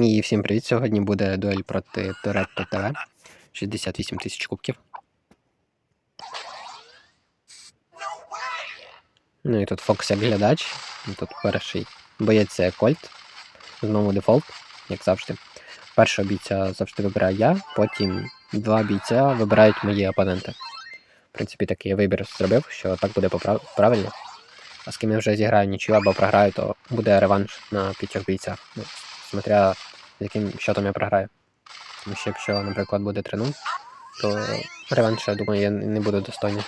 І всім привіт! Сьогодні буде дуель проти Торетто ТВ. 68 тисяч кубків. Ну і тут Фокс як глядач. І тут перший боєць Кольт. Знову дефолт, як завжди. Першого бійця завжди вибираю я, потім два бійця вибирають мої опоненти. В принципі, такий вибір зробив, що так буде правильно. А з ким я вже зіграю нічию або програю, то буде реванш на п'ятьох бійцях. Ну, смотря яким щотом я програю. Тому що якщо, наприклад, буде 3-0, то реванш, я думаю, я не буду достойний.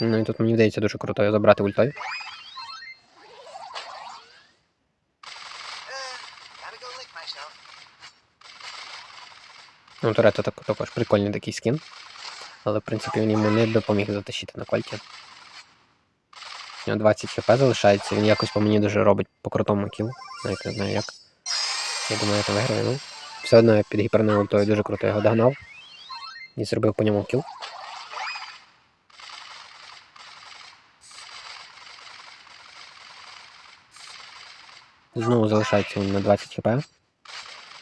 Ну і тут мені вдається дуже круто його забрати myself. Ну, Торетто також прикольний такий скін. Але, в принципі, він йому не допоміг затащити на кольті. У нього 20 хп залишається, він якось по мені дуже робить по крутому кіл. Навіть не знаю як. Я думаю, я там виграю. Ну, все одно я під гіперною ультою дуже круто його догнав. І зробив по ньому кіл. Знову залишається він на 20 хп.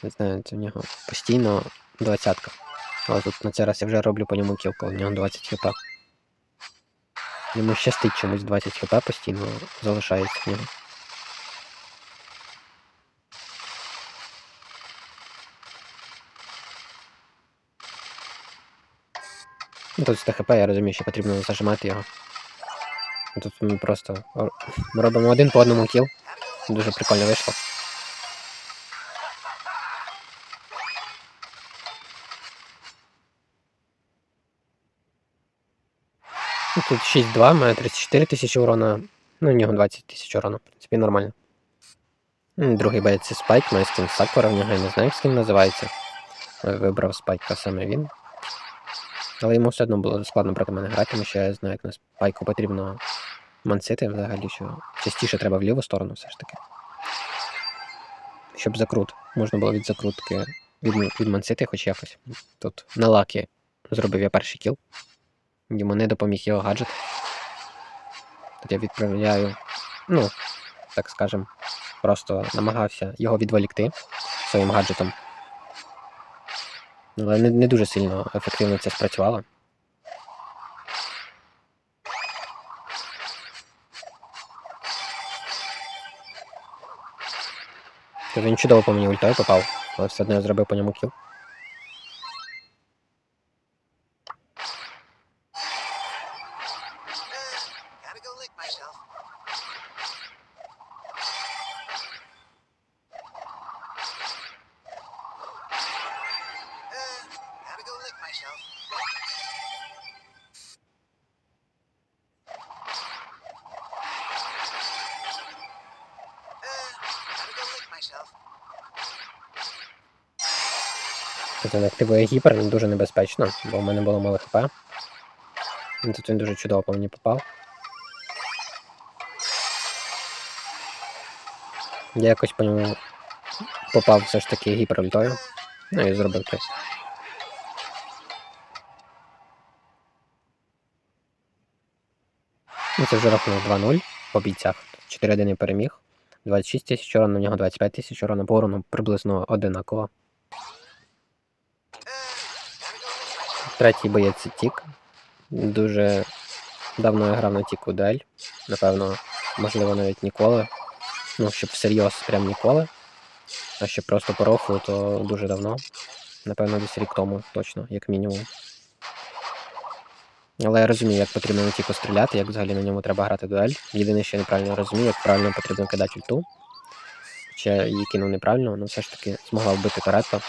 Не знаю, це в нього постійно двадцятка. Але тут на цей раз я вже роблю по ньому кіл, коли в нього 20 хп. Йому щастить чомусь 20 хп постійно залишається в нього. Ну, Тут 100 хп, я розумію, що потрібно зажимати його. Тут ми просто робимо один по одному кіл. Дуже прикольно вийшло. Ну, Тут 6-2, має 34 тисячі урона. Ну, у нього 20 тисяч урона, в принципі, нормально. Другий боєць це Спайк, має скін Сакура, в нього я не знаю, як скін називається. Вибрав Спайка саме він. Але йому все одно було складно проти мене грати, тому що я знаю, як на спайку потрібно мансити взагалі, що частіше треба в ліву сторону все ж таки. Щоб закрут. Можна було від закрутки від, відмансити хоч якось. Тут на лакі зробив я перший кіл. Йому не допоміг його гаджет. Тут я відправляю, ну, так скажем, просто намагався його відволікти своїм гаджетом. Але не, не дуже сильно ефективно це спрацювало. Він чудово по мені ультою попав, але все одно я зробив по ньому кіл. Lick myself. Uh, gotta. Uh, він дуже небезпечно, бо в мене було мало хп. Тут він дуже чудово по мені попав. Я якось по ньому попав все ж таки гіперультою. Ну і зробив те. Ну, це вже рахунок 2-0 по бійцях. 4-1 переміг. 26 тисяч урона, на нього 25 тисяч урона, по урону приблизно одинаково. Третій боєць Тік. Дуже давно я грав на Тіку Дель. Напевно, можливо, навіть ніколи. Ну, щоб всерйоз прям ніколи. А щоб просто по рофлу, то дуже давно. Напевно, десь рік тому, точно, як мінімум. Але я розумію, як потрібно на Тіку стріляти, як взагалі на ньому треба грати дуель. Єдине, що я неправильно розумію, як правильно потрібно кидати ульту. Хоча я її кинув неправильно, але все ж таки змогла вбити Торетто.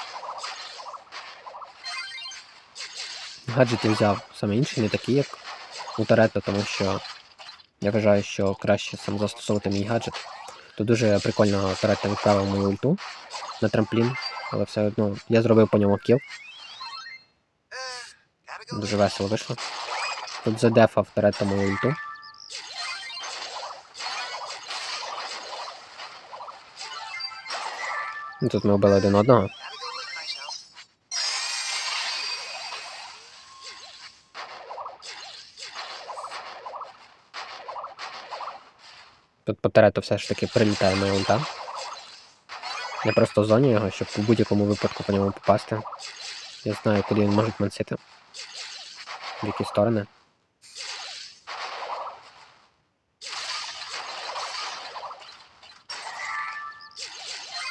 Гаджет я взяв саме інший, не такий, як у Торетто, тому що я вважаю, що краще сам застосовувати мій гаджет. Тут дуже прикольно Торетто відправив мою ульту на трамплін, але все одно я зробив по ньому кіл, дуже весело вийшло. Тут задефав Торетто мою ульту. Тут ми вбили один одного. Gotta go lick myself. По терету все ж таки прилітає моя ульта. Я просто зоні його, щоб у будь-якому випадку по ньому попасти. Я знаю, куди він може мансити. В які сторони.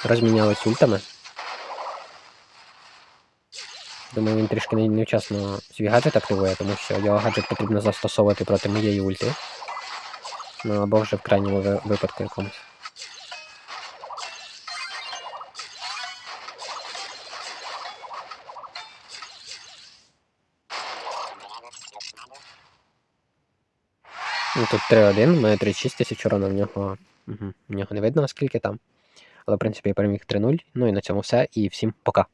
Розмінялись ультами. Думаю, він трішки невчасно свій гаджет активує, тому що його гаджет потрібно застосовувати проти моєї ульти. Ну або вже в крайньому випадку якомусь. Ну тут 3-1, має 36 тисяч урона в нього. Угу. В нього не видно, скільки там. Але, в принципі, я переміг 3-0. Ну і на цьому все. І всім пока.